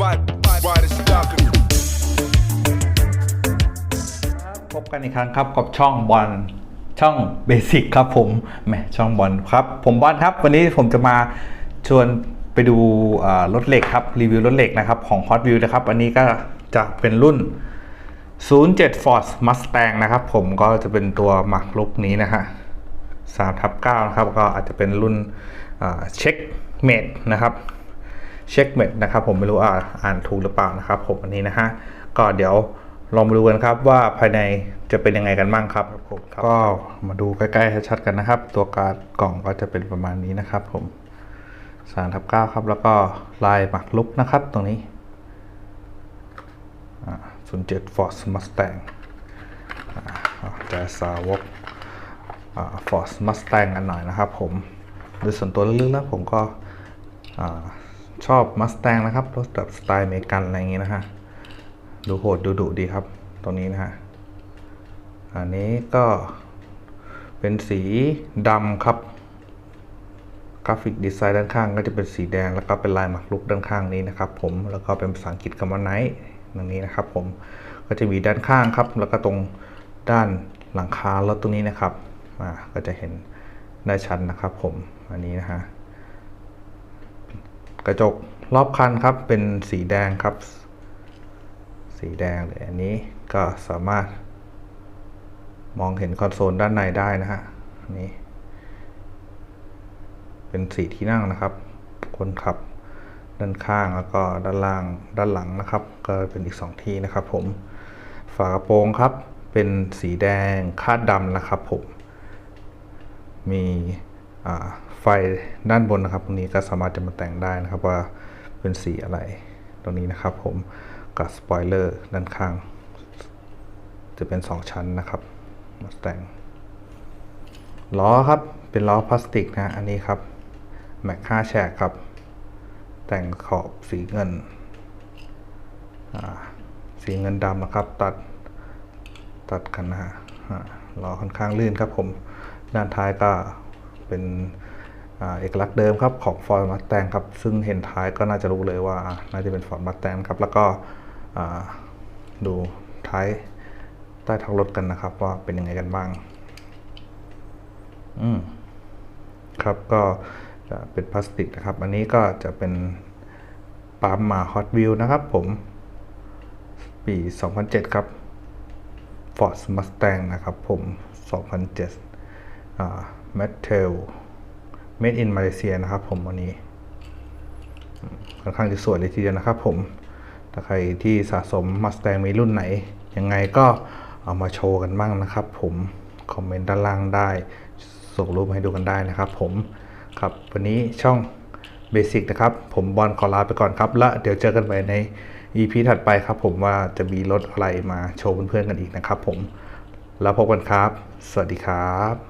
พบกันอีกครั้งครับกับช่องบอลช่องเบสิกครับผมแหมช่องบอลครับ ผมบอลครับ วันนี้ผมจะมาชวนไปดูรถเหล็กครับ รีวิวรถเหล็กนะครับของ Hot Wheel นะครับ อันนี้ก็จะเป็นรุ่น 07 Ford Mustang นะครับ ผมก็จะเป็นตัวหมากลุกนี้นะฮะ3ทับ9นะครับ ก็อาจจะเป็นรุ่นเช็คเมดนะครับ เช็คเมดนะครับผมไม่รู้อ่าอ่านถูกหรือเปล่านะครับผมอันนี้นะฮะก็เดี๋ยวลองมาดูกันครับว่าภายในจะเป็นยังไงกันบ้างครับผมก็มาดูใกล้ๆชัดๆกันนะครับ ตัวการ์ดกล่องก็จะเป็นประมาณนี้นะครับ ผมสามทับเก้าครับ แล้วก็ลายหมักลุกนะครับ ตรงนี้ศูนย์เจ็ดฟอร์สมัสแตงจะสาวกฟอร์สมัสแตงกันหน่อยนะครับ ผมโดยส่วนตัวลึกๆแล้วผมก็อา ชอบมัสแตงนะครับ รถแบบสไตล์อเมริกันอะไรอย่างงี้นะฮะ ดูโหดดูดุดีครับตรงนี้นะฮะ อันนี้ก็เป็นสีดำครับ กราฟิกดีไซน์ด้านข้างก็จะเป็นสีแดง แล้วก็เป็นลายหมักลุกด้านข้างนี้นะครับ ผม แล้วก็เป็นภาษาอังกฤษคำว่าไนท์ตรงนี้นะครับ ผม ก็จะมีด้านข้างครับ แล้วก็ตรงด้านหลังคารถตรงนี้นะครับอ่าก็จะเห็นได้ชัดนะครับ ผม อันนี้นะฮะ กระจกรอบคันครับเป็นสีแดงครับ สีแดงเลยอันนี้ก็สามารถ มองเห็นคอนโซลด้านในได้นะฮะนนี้เป็นสีที่นั่งนะครับ คนขับด้านข้างแล้วก็ด้านล่างด้านหลังนะครับ ก็เป็นอีก 2 ที่นะครับ ผมฝากระโปรงครับ เป็นสีแดงคาดดำนะครับ ผมมีไฟ ด้านบนนะครับ ตรงนี้ก็สามารถจะมาแต่งได้นะครับว่าเป็นสีอะไรตรงนี้นะครับผมกับสปอยเลอร์ด้านข้าง จะเป็น 2 ชั้นนะครับมาแต่งล้อครับเป็นล้อพลาสติกนะอันนี้ครับแม็ก5แฉกครับ แต่งขอบสีเงินสีเงินดำนะครับ ตัดตัดกันนะฮะล้อค่อนข้างลื่นครับผม ด้านท้ายก็เป็น เอกลักษณ์เดิมครับของ Ford Mustang ครับ ซึ่งเห็นท้ายก็น่าจะรู้เลยว่าน่าจะเป็น Ford Mustang ครับ แล้วก็ดูท้ายใต้ท้องรถกันนะครับ ว่าเป็นยังไงกันบ้าง อืมครับก็จะเป็นพลาสติกนะครับ อันนี้ก็จะเป็นปั๊มมา Hot Wheel นะครับผม ปี 2007 ครับ Ford Mustang นะครับผม 2007 อ่า m a t t e l Made in Malaysia นะครับผมวันนี้ค่อนข้างจะสวยเลยทีเดียวนะครับผมถ้าใครที่สะสม Mustang มีรุ่นไหน ยังไงก็เอามาโชว์กันบ้างนะครับผมคอมเมนต์ด้านล่างได้ ส่งรูปมาให้ดูกันได้นะครับผมครับวันนี้ช่องเบสิกนะครับ ผมบอลขอลาไปก่อนครับ แล้วเดี๋ยวเจอกันใหม่ใน EP ถัดไปครับผมว่าจะมีรถอะไรมาโชว์เพื่อนๆกันอีกนะครับผม แล้วพบกันครับ สวัสดีครับ